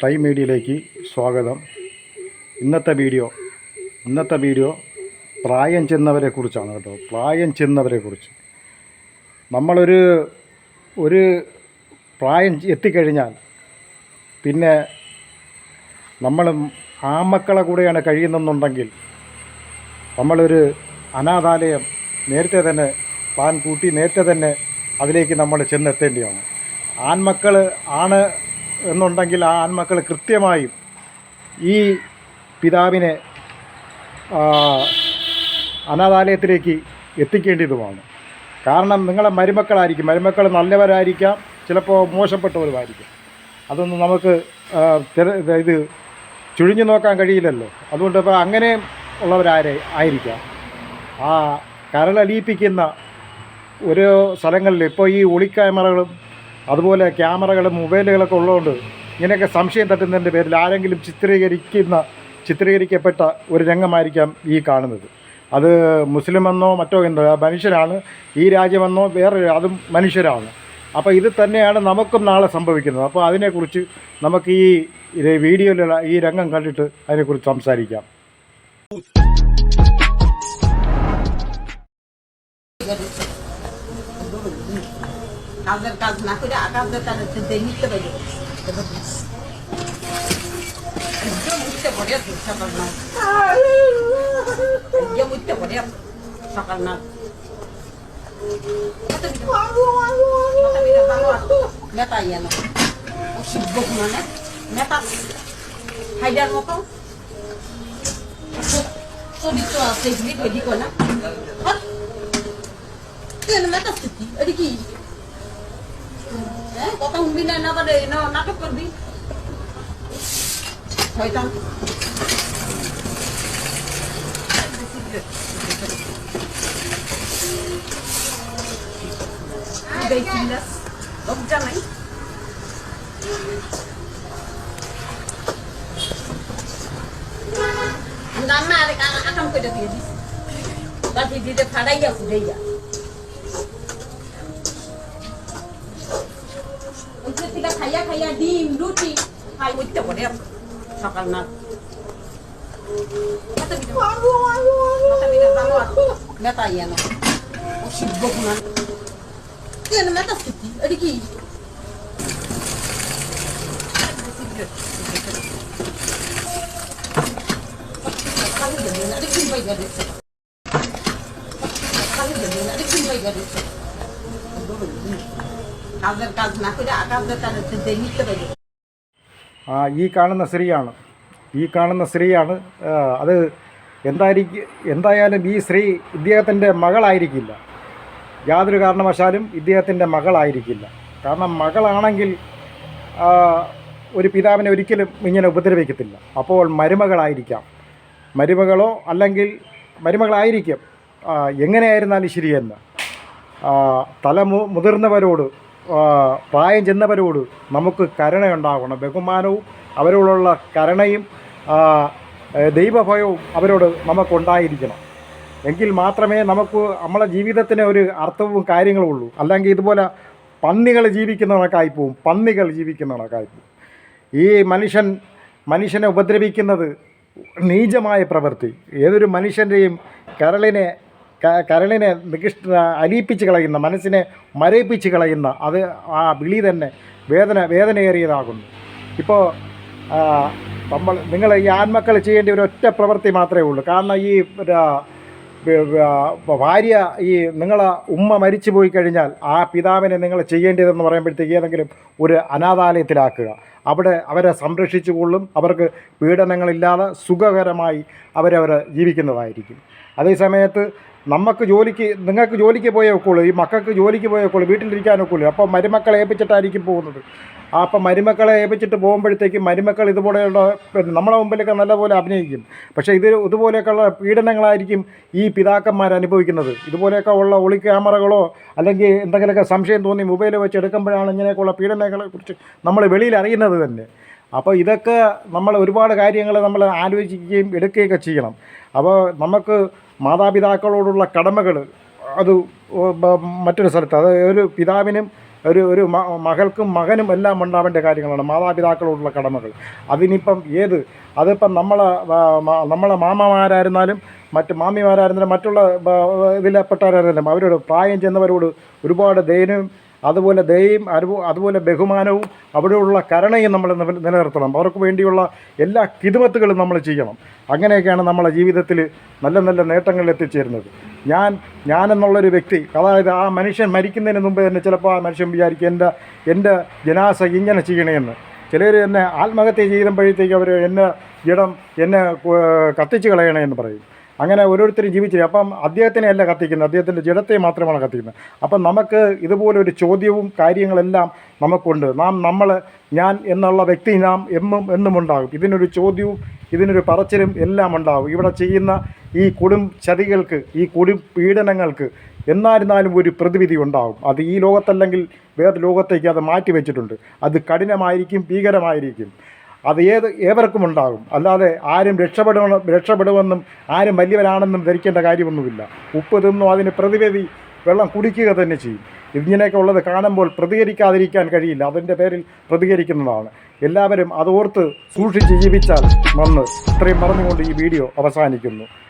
Time മീഡിയയിലേക്ക് സ്വാഗതം. ഇന്നത്തെ വീഡിയോ ഇന്നത്തെ വീഡിയോ പ്രായം ചെന്നവരെ കുറിച്ചാണ് കേട്ടോ. പ്രായം ചെന്നവരെ കുറിച്ച്. നമ്മളൊരു ഒരു പ്രായം എത്തിക്കഴിഞ്ഞാൽ പിന്നെ നമ്മൾ ആമക്കളെ കൂടെയാണ് കഴിയുന്നെന്നുണ്ടെങ്കിൽ നമ്മളൊരു അനാഥാലയം നേരത്തെ തന്നെ പ്ലാൻ കൂട്ടി നേരത്തെ തന്നെ അതിലേക്ക് നമ്മൾ ചെന്നെത്തേണ്ടതാണ് ആൺമക്കൾ ആണ് എന്നുണ്ടെങ്കിൽ ആ ആൺമക്കൾ കൃത്യമായും ഈ പിതാവിനെ അനാഥാലയത്തിലേക്ക് എത്തിക്കേണ്ടതുമാണ്. കാരണം നിങ്ങളെ മരുമക്കളായിരിക്കും. മരുമക്കൾ നല്ലവരായിരിക്കാം ചിലപ്പോൾ മോശപ്പെട്ടവരുമായിരിക്കും. അതൊന്നും നമുക്ക് ഇത് ചുഴിഞ്ഞു നോക്കാൻ കഴിയില്ലല്ലോ. അതുകൊണ്ട് ഇപ്പോൾ അങ്ങനെ ഉള്ളവരാരെ ആയിരിക്കാം. ആ കരളലിയിപ്പിക്കുന്ന ഓരോ സ്ഥലങ്ങളിൽ ഇപ്പോൾ ഈ ഒളി ക്യാമറകളും അതുപോലെ ക്യാമറകളും മൊബൈലുകളൊക്കെ ഉള്ളതുകൊണ്ട് ഇങ്ങനെയൊക്കെ സംശയം തട്ടുന്നതിന്റെ പേരിൽ ആരെങ്കിലും ചിത്രീകരിക്കുന്ന ചിത്രീകരിക്കപ്പെട്ട ഒരു രംഗമായിരിക്കാം ഈ കാണുന്നത്. അത് മുസ്ലിമെന്നോ മറ്റോ എന്തോ മനുഷ്യരാണ്. ഈ രാജ്യമെന്നോ വേറെ അതും മനുഷ്യരാണ്. അപ്പോൾ ഇത് തന്നെയാണ് നമുക്കും നാളെ സംഭവിക്കുന്നത്. അപ്പോൾ അതിനെക്കുറിച്ച് നമുക്ക് ഈ വീഡിയോയിലുള്ള ഈ രംഗം കണ്ടിട്ട് അതിനെക്കുറിച്ച് സംസാരിക്കാം. কাজের কাজ না করে কাজের কাজে চিন্তায় নিতে পারি। একদম উঠতে পারে সকাল না। একদম উঠতে পারে সকাল না। ইয়ে না। শিখব না নেতা হাইডার মতো। চরিত্র আছে, এদিক ওদিক না। হ্যাঁ। মেটা স্থিতি কি? কথা শুনবি না না না, নাটক করবি। শয়তান লজ্জা নাই। রান্না আরে আকাম করে দিয়ে দিস। বাকি দিতে ফাড়াইয়া, ফুটাইয়া। ওইখান থেকে খাইয়া খাইয়া ডিম, রুটি, খাই উঠতে পারে সকাল না। মেটা ইয়ে না। অসিদ্ধ গুণা। কেন মেটা স্থিতি এটা কি? কাজের কাজ না করে কাজের কাজ হচ্ছে যে নিতে পারি ആ ഈ കാണുന്ന സ്ത്രീയാണ് ഈ കാണുന്ന സ്ത്രീയാണ് ആ, അത് എന്തായിരിക്കും എന്തായാലും ഈ സ്ത്രീ ഇദ്ദേഹത്തിൻ്റെ മകളായിരിക്കില്ല യാതൊരു കാരണവശാലും ഇദ്ദേഹത്തിൻ്റെ മകളായിരിക്കില്ല കാരണം മകളാണെങ്കിൽ ആ, ഒരു പിതാവിനെ ഒരിക്കലും ഇങ്ങനെ ഉപദ്രവിക്കത്തില്ല അപ്പോൾ മരുമകളായിരിക്കാം മരുമകളോ അല്ലെങ്കിൽ മരുമകളായിരിക്കും ആ, എങ്ങനെയായിരുന്നാലും ശരിയെന്ന് ആ, തല മു- മുതിർന്നവരോട് ആ, പ്രായം ചെന്നവരോട് നമുക്ക് കരുണയുണ്ടാകണം ബഹുമാനവും അവരോടുള്ള കരുണയും ദൈവഭയവും അവരോട് നമുക്കുണ്ടായിരിക്കണം. എങ്കിൽ മാത്രമേ നമുക്ക് നമ്മളെ ജീവിതത്തിന് ഒരു അർത്ഥവും കാര്യങ്ങളും ഉള്ളൂ. അല്ലെങ്കിൽ ഇതുപോലെ പന്നികൾ ജീവിക്കുന്ന കണക്കായി പോവും പന്നികൾ ജീവിക്കുന്ന പോവും ഈ മനുഷ്യൻ മനുഷ്യനെ ഉപദ്രവിക്കുന്നത് നീചമായ പ്രവൃത്തി. ഏതൊരു മനുഷ്യന്റെയും കരളിനെ കരളിനെ നികിഷ്ട അലിയിപ്പിച്ച് കളയുന്ന മനസ്സിനെ മരയിപ്പിച്ച് കളയുന്ന അത് ആ വിളി തന്നെ വേദന വേദനയേറിയതാകുന്നു. ഇപ്പോൾ നമ്മൾ നിങ്ങൾ ഈ ആൺമക്കൾ ചെയ്യേണ്ട ഒരു ഒറ്റ പ്രവൃത്തി മാത്രമേ ഉള്ളൂ. കാരണം ഈ ഭാര്യ ഈ നിങ്ങളെ ഉമ്മ മരിച്ചു പോയി കഴിഞ്ഞാൽ ആ പിതാവിനെ നിങ്ങൾ ചെയ്യേണ്ടതെന്ന് പറയുമ്പോഴത്തേക്ക് ഏതെങ്കിലും ഒരു അനാഥാലയത്തിലാക്കുക. അവിടെ അവരെ സംരക്ഷിച്ചു കൊള്ളും. അവർക്ക് പീഡനങ്ങളില്ലാതെ സുഖകരമായി അവരവർ ജീവിക്കുന്നതായിരിക്കും. അതേസമയത്ത് നമുക്ക് ജോലിക്ക് നിങ്ങൾക്ക് ജോലിക്ക് പോയേ ഒക്കുള്ളൂ. ഈ മക്കൾക്ക് ജോലിക്ക് പോയേ ഒക്കുള്ളൂ വീട്ടിലിരിക്കാൻ ഒക്കുള്ളൂ. അപ്പോൾ മരുമക്കളെ ഏൽപ്പിച്ചിട്ടായിരിക്കും പോകുന്നത്. അപ്പം മരുമക്കളെ ഏൽപ്പിച്ചിട്ട് പോകുമ്പോഴത്തേക്കും മരുമക്കൾ ഇതുപോലെയുള്ള നമ്മളെ മുമ്പിലൊക്കെ നല്ലപോലെ അഭിനയിക്കും. പക്ഷേ ഇത് ഇതുപോലെയൊക്കെയുള്ള പീഡനങ്ങളായിരിക്കും ഈ പിതാക്കന്മാർ അനുഭവിക്കുന്നത്. ഇതുപോലെയൊക്കെ ഉള്ള ഒളി ക്യാമറകളോ അല്ലെങ്കിൽ എന്തെങ്കിലുമൊക്കെ സംശയം തോന്നി മൊബൈൽ വെച്ച് എടുക്കുമ്പോഴാണ് ഇങ്ങനെയൊക്കെയുള്ള പീഡനങ്ങളെക്കുറിച്ച് നമ്മൾ വെളിയിൽ അറിയുന്നത് തന്നെ. അപ്പോൾ ഇതൊക്കെ നമ്മൾ ഒരുപാട് കാര്യങ്ങൾ നമ്മൾ ആലോചിക്കുകയും എടുക്കുകയൊക്കെ ചെയ്യണം. അപ്പോൾ നമുക്ക് മാതാപിതാക്കളോടുള്ള കടമകൾ അത് മറ്റൊരു സ്ഥലത്ത് അത് ഒരു പിതാവിനും ഒരു ഒരു മകൾക്കും മകനും എല്ലാം ഉണ്ടാവേണ്ട കാര്യങ്ങളാണ് മാതാപിതാക്കളോടുള്ള കടമകൾ. അതിനിപ്പം ഏത് അതിപ്പം നമ്മളെ നമ്മളെ മാമമാരായിരുന്നാലും മറ്റ് മാമിമാരായിരുന്നാലും മറ്റുള്ള ഇതിൽപ്പെട്ടവരായിരുന്നാലും അവരോട് പ്രായം ചെന്നവരോട് ഒരുപാട് ദയനവും അതുപോലെ ദയയും അനുഭവ അതുപോലെ ബഹുമാനവും അവിടെയുള്ള കരുണയും നമ്മൾ നില- നിലനിർത്തണം. അവർക്ക് വേണ്ടിയുള്ള എല്ലാ കിതുമത്തുകളും നമ്മൾ ചെയ്യണം. അങ്ങനെയൊക്കെയാണ് നമ്മളെ ജീവിതത്തിൽ നല്ല നല്ല നേട്ടങ്ങളിൽ എത്തിച്ചേരുന്നത്. ഞാൻ ഞാനെന്നുള്ളൊരു വ്യക്തി അതായത് ആ മനുഷ്യൻ മരിക്കുന്നതിന് മുമ്പ് തന്നെ ചിലപ്പോൾ ആ മനുഷ്യൻ വിചാരിക്കും എന്റെ എന്റെ ജനാസ ഇങ്ങനെ ചെയ്യണമെന്ന് ചിലർ എന്നെ ആത്മഹത്യ ചെയ്യുമ്പോഴത്തേക്ക് അവർ എന്നെ ജഡം എന്നെ കത്തിച്ച് കളയണമെന്ന് പറയും. അങ്ങനെ ഓരോരുത്തരും ജീവിച്ചു അപ്പം അദ്ദേഹത്തിനെ അല്ല കത്തിക്കുന്നത്. അദ്ദേഹത്തിന്റെ ജഡത്തെ മാത്രമാണ് കത്തിക്കുന്നത്. അപ്പം നമുക്ക് ഇതുപോലൊരു ചോദ്യവും കാര്യങ്ങളെല്ലാം നമുക്കുണ്ട്. നാം നമ്മൾ ഞാൻ എന്നുള്ള വ്യക്തി നാം എന്നും എന്നും ഉണ്ടാകും ഇതിനൊരു ചോദ്യവും ഇതിനൊരു പറച്ചിലും എല്ലാം ഉണ്ടാകും. ഇവിടെ ചെയ്യുന്ന ഈ കൊടും ചതികൾക്ക് ഈ കൊടും പീഡനങ്ങൾക്ക് എന്നായിരുന്നാലും ഒരു പ്രതിവിധി ഉണ്ടാകും. അത് ഈ ലോകത്തല്ലെങ്കിൽ വേറെ ലോകത്തേക്ക് അത് മാറ്റി വെച്ചിട്ടുണ്ട് അത് കഠിനമായിരിക്കും ഭീകരമായിരിക്കും. അത് ഏത് ഏവർക്കും ഉണ്ടാകും. അല്ലാതെ ആരും രക്ഷപ്പെടണം രക്ഷപ്പെടുമെന്നും ആരും വലിയവരാണെന്നും ധരിക്കേണ്ട കാര്യമൊന്നുമില്ല. ഉപ്പ് തിന്നും അതിന് പ്രതിവിധി വെള്ളം കുടിക്കുക തന്നെ ചെയ്യും. ഇങ്ങനെയൊക്കെ ഉള്ളത് കാണുമ്പോൾ പ്രതികരിക്കാതിരിക്കാൻ കഴിയില്ല. അതിന്റെ പേരിൽ പ്രതികരിക്കുന്നതാണ്. എല്ലാവരും അതോർത്ത് സൂക്ഷിച്ച് ജീവിച്ചാൽ നന്ന്. ഇത്രയും പറഞ്ഞുകൊണ്ട് ഈ വീഡിയോ അവസാനിക്കുന്നു.